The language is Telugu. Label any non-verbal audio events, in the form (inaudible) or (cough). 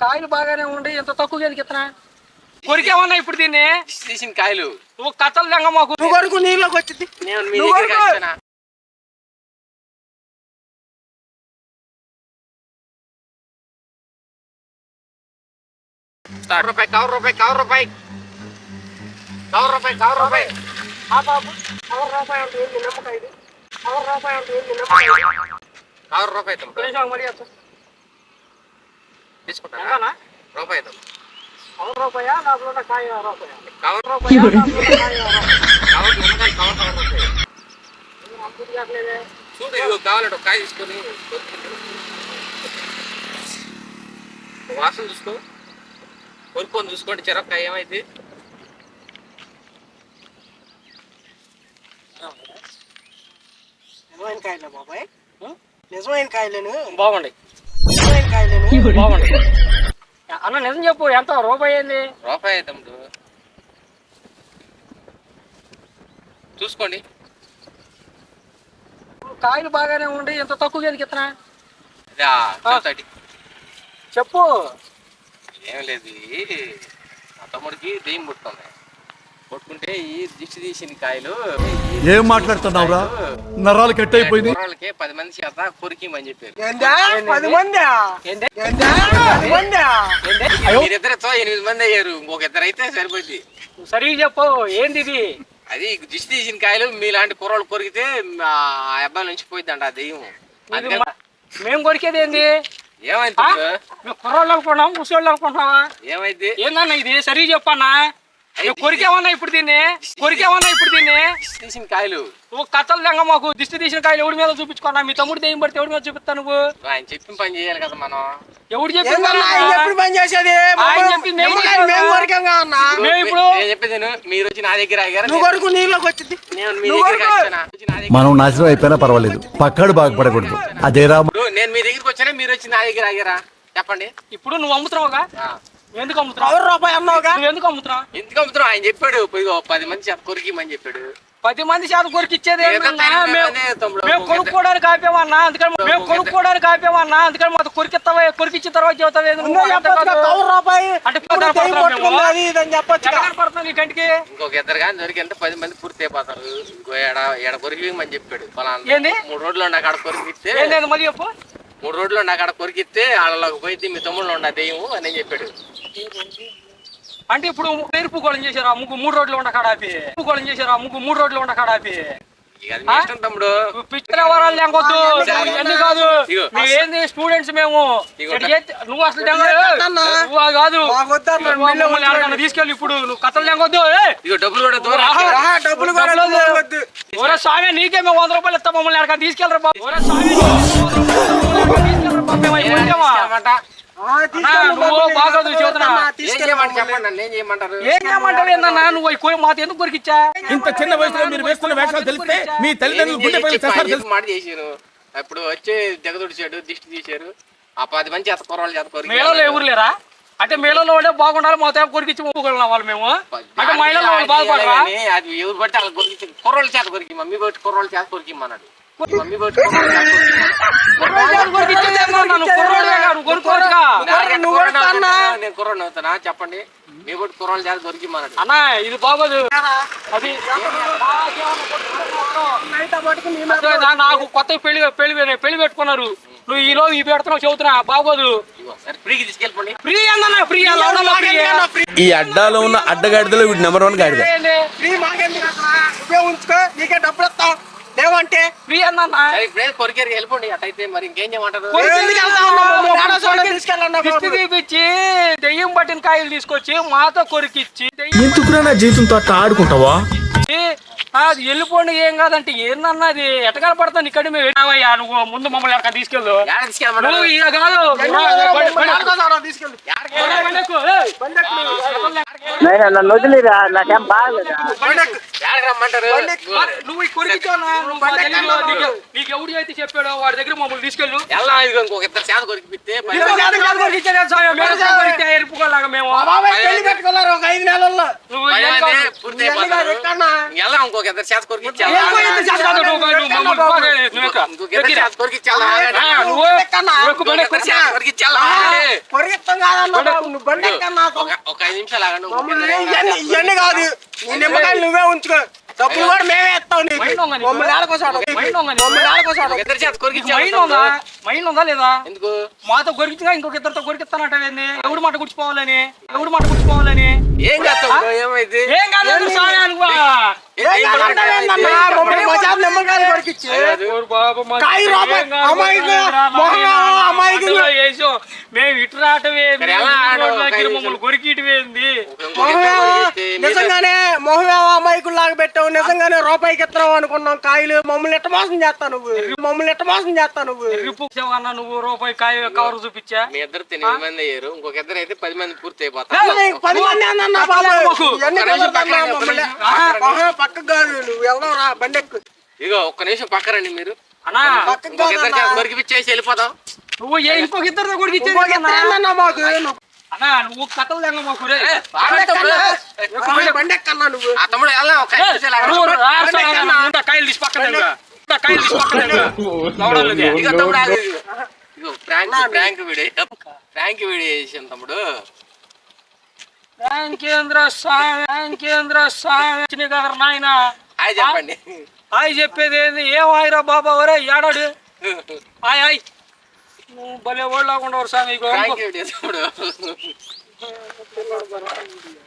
కాయలు బాగానే ఉండి ఎంత తక్కువ ఎందుకు ఇత్తనా? కొరికేమన్నా ఇప్పుడు దీన్ని. తీసిన కాయలు. నువ్వు కథలు తెంగ మాకు. నువ్వు కొరకు నీళ్ళకి వచ్చింది. నేను మీ నువ్వు దగ్గరికి కొనుక్కో. వచ్చానా కవర్ రూపాయి కవర్ రూపాయి కవర్ రూపాయి. కవర్ రూపాయి కవర్ రూపాయి. ఆ బాబు ఎవరు రూపాయి అంటే ఏంది? నిమ్మకాయ ఇది. ఎవరు రూపాయి అంటే ఏంది? నిమ్మకాయ కవర్ రూపాయి తమ్ముడు కొంచెం మరి ఎంత? తీసుకుంటారా? రూపాయి రూపాయా? కాయ రూపాయ? కవర్ రూపాయా? రూపాయి? చూడు ఇదిగో కావాలంటే కాయ తీసుకొని వాసన చూసుకో. కొనుక్కొని చూసుకోండి చెరొక్కాయ ఏమైంది? నిజమైన కాయలే బాబాయ్. నిజమైన కాయలేను బాగుంది. అన్న నిజం చెప్పు ఎంత? రూపాయి ఏంది? రూపాయి తమ్ముడు. చూసుకోండి. కాయలు బాగానే ఉండి ఎంత తక్కువ ఎందుకు చెబుతాటి చెప్పు. ఏం లేదు మా తమ్ముడికి దెయ్యం పుట్టుకుంది పుట్టుకుంటే ఈ దిష్టి తీసిన కాయలు ఏం మాట్లాడుతున్నావురా? నరాలు కట్ అయిపోయింది కుర్రాళ్ళకి పది మంది చేత కొరికిమని చెప్పారు. ఏందా? పది మంది? ఏంది ఏందా? పది మంది? మీరిద్దరితో ఎనిమిది మంది అయ్యారు. ఇంకొక ఇద్దరు అయితే సరిపోద్ది నువ్వు సరిగ్గా చెప్పు ఏంది ఇది? అది దిష్టి తీసిన కాయలు మీలాంటి కుర్రాళ్ళు కొరికితే ఆ అబ్బాయి నుంచి పోయిద్దంట ఆ దెయ్యం. అందుకని మేము కొరికేది ఏంది? ఏమైంది? మేము కుర్రోళ్ళు అనుకుంటున్నాం ముసోళ్ళు అనుకుంటున్నావా? ఏమైంది? ఏందన్నా ఇది? సరిగ్గా చెప్పన్నా? కొరికేమన్నా ఇప్పుడు దీన్ని? కొరికేమన్నా ఇప్పుడు దీన్ని? తీసిన కాయలు. నువ్వు కథలు తెంగ మాకు. దిష్టి తీసిన కాయలు ఎవడి మీద చూపించుకున్నా? మీ తమ్ముడు దెయ్యం పడితే ఎవడి మీద చూపిస్తా నువ్వు? ఆయన చెప్పిన పని చేయాలి కదా మనం. ఎవడు ఏందన్నా ఆయన చెప్పి ఎప్పుడు పని చేసేది? ఆయన చెప్పింది నేను నిమ్మకాయలు చేశాను. మేము కొరికంగా అన్నా మేము ఇప్పుడు నేను చెప్పేది విను. మీరు వచ్చి నా దగ్గర ఆగారు? నువ్వు కొరకు నీళ్ళకి వచ్చింది. నేను మీ నువ్వు దగ్గరికి కొరకు. వచ్చానా? వచ్చి నా దగ్గర- మనం నాశనం అయిపోయినా పర్వాలేదు. పక్కడు బాగుపడకూడదు. అదేరా ఇప్పుడు నేను మీ దగ్గరికి వచ్చానా? మీరు వచ్చి నా దగ్గర ఆగారా? చెప్పండి. ఇప్పుడు నువ్వు అమ్ముతున్నావుగా? ఆ. ఎందుకు అమ్ముతున్నావు? ఎవరు రూపాయి అన్నావుగా? నువ్వు ఎందుకు అమ్ముతున్నావు? ఎందుకు అమ్ముతున్నావు? ఆయన చెప్పాడు ఇదిగో పది మంది చేత కొరికిమని చెప్పాడు. పది మంది శాతం కొరికి ఇచ్చేది ఏదో ఏందన్నా? తేడా మేము. మేము కొనుక్కోవడానికి ఆపేమన్నా అందుకని మేము కొనుక్కోవడానికి ఆపేమన్నా అందుకని మాకు కొరికిస్తావా కొరికిచ్చిన తర్వాత చెబుతావు రూపాయి? అంటే కంటికి? ఇంకొక ఇద్దరు కానీ దొరికితే పది మంది పూర్తి అయిపోతారు. ఇంకో ఏడ ఏడ కొరికిమని చెప్పాడు ఫలానా. ఏంది? మూడు రోజులు నాకు అక్కడ కొరికిస్తే. ఏంది మళ్ళీ చెప్పు? మూడు రోజులు నాకు అక్కడ కొరికిస్తే వాళ్ళకి పోయి మీ తమ్ముళ్ళు ఉన్న దెయ్యం అని చెప్పాడు. అంటే ఇప్పుడు పేరుపు గోళం చేశారు ఆ ముగ్గు మూడు రోడ్లు ఉండ కాడాపి గోళం చేశారు ఆ ముగ్గు మూడు రోడ్లు ఉండ కాడాపి తమ్ముడు. పిచ్చిన వరాలు లేకొద్దు ఎందుకు కాదు. ఏంది స్టూడెంట్స్ మేము? నువ్వు అసలు? నువ్వు కాదు. తీసుకెళ్ళి ఇప్పుడు నువ్వు కథలు తెంగొద్దు. డబ్బులు కూడా డబ్బులు స్వామి నీకే మేము వంద రూపాయలు ఇస్తాం మమ్మల్ని ఎక్కడికైనా తీసుకెళ్ళరా బాబు. ఒరే స్వామి నువ్వు. చెప్పండి ఏం చేయమంటారు? ఏందన్నా ఎందుకు కొరికిచ్చా ఇంత చిన్న వయసులో మీరు వేస్తున్న వేషాలు తెలిస్తే మీ తల్లిదండ్రులు గుండె మాట చేశారు? అప్పుడు వచ్చి దిగదుడిచాడు దిష్టి తీశారు. ఆ పది మంది చేత కుర్రాళ్ళు చేత కొరికి మేళలో ఎవరు లేరా? అంటే మేళలో వాళ్ళే బాగుండాలి మా తేప కొరికిచ్చి ఒప్పుకోగలం వాళ్ళు మేము. అంటే మహిళలు వాళ్ళు కానీ అది ఎవరు బట్టి వాళ్ళకి కొరికి కుర్రోళ్ళ చేత కొరికి మమ్మీ బట్టి కుర్రోళ్ళ చేత కొరికిమ్మన్నాడు. మమ్మీ చెప్పండి. మీ బట్టి కుర్రోళ్ళ చేత కొరికిమ్మన్నాడు అన్నా ఇది బాగోదు. అది? నాకు కొత్త పెళ్ళి పెళ్ళి పెళ్ళి పెట్టుకున్నారు. నువ్వు ఈ రోజు ఈ పెడుతున్నావు చెబుతున్నా బాగోదు. ఫ్రీ అన్నా ఫ్రీ ఈ అడ్డాలో ఉన్న అడ్డగాడిదలో వీడు నెంబర్ వన్ గాడిద. ఫ్రీ మాకెందుకు ఉంచుకో నీకే డబ్బులు ఇస్తాం. లేవంటే ఫ్రీ అన్నా సరే ఇప్పుడే కొరికేరు వెళ్ళిపోండి మరి ఇంకేం చేయమంటారు? ఎందుకు. తీపిచ్చి దెయ్యం పట్టిన కాయలు తీసుకొచ్చి మాతో కొరికిచ్చి నా జీవితంతో ఆడుకుంటావా? అది వెళ్ళిపోండి ఏం కాదంటే ఏందన్నది? ఎటకాల పడతాను ఇక్కడ మేము? వెళ్ళావయ్యా నువ్వు ముందు మమ్మల్ని ఎక్కడ తీసుకెళ్ళు. నువ్వు కాదు. నన్ను వదిలేరా? నాకేం బాగలేదా? మరి నువ్వు నీకు- ఎవడు అయితే చెప్పాడో వాడి దగ్గర మమ్మల్ని తీసుకెళ్ళు. ఎలా ఇంకొక ఇద్దరు చేత నేర్పుకోలేక మేము. ఒక ఐదు నెలల్లో. ఎలా ఇంకొక ఇద్దరు చేత కొరికి ఒక ఐదు నిమిషాలు ఇవన్నీ కాదు నిమ్మకాయలు నువ్వే ఉంచుకో డబ్బులు కూడా మేమే ఇస్తాం మైండ్ ఉందా లేదా ఎందుకు మాతో గొరికించగా ఇంకొక ఇద్దరితో గొరికిస్తానంటే ఎవడు మాట గుడిచిపోవాలని ఎవడు మాట గుడిచిపోవాలని ఏం చేస్తావు ఏమైంది ఏం కాదు సాయం అనుకో. ఏం కాదంటావేందన్నా? మమ్మల్ని మజాబ్ నిమ్మకాయలు కొరికిచ్చి కాయి రూపాయి. మేము ఇటు మమ్మల్ని ఇంకొక ఇద్దరు కొరికిస్తే మిగతా- నిజంగానే లాగా పెట్టావు. నిజంగానే రూపాయికి ఇస్తున్నావు అనుకున్నాం. కాయలు మమ్మల్ని ఎట్ట మోసం చేస్తా నువ్వు? మమ్మల్ని ఎట్ట మోసం చేస్తా నువ్వు? అన్న నువ్వు? రూపాయి కాయ కవర్ చూపించా? మీ ఇద్దరు ఎనిమిది మంది అయ్యారు. ఇంకొక ఇద్దరు అయితే పది మంది పూర్తి అయిపోతారు. పది- పది మంది అన్నా బాబు. మాకు. మమ్మల్ని? పక్కకు కాదు. నువ్వు ఎవడో రా బండి ఎక్కు. ఇగో ఒక్క నిమిషం పక్కరండి మీరు. అన్నా ఇంకొక ఇద్దరు కాదన్నా. చేత కొరికిపిచ్చేసి వెళ్ళిపోతాం నువ్వు ఏ ఇంకొక ఇద్దరితో ఇద్దరు ఏందన్నా మాకు. నువ్వు అన్నా నువ్వు కథలు నువ్వు? ఆ తమ్ముడు కాయలు తీసి పక్కన కాయలు తీసి పక్కన ఇవ్వు. లోపలది. ఇగో తమ్ముడు ఆగు, ఇగో. ఇగో prank prank video. Prank video చేసాను తమ్ముడు? బ్యాంకేంద్ర స్వామి బ్యాంకేంద్ర స్వామి వచ్చిన కదా నాయన. హాయ్ చెప్పండి. హాయ్ చెప్పేది ఏంది? ఏం హాయిరా బాబా ఒరే ఏడాడు? (laughs) Hi hi. భలే ఓళ్ళకుండా స్వామి (laughs) (laughs)